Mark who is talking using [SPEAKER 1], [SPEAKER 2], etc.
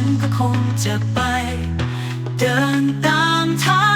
[SPEAKER 1] ันก็คงจะไป เดินตามทาง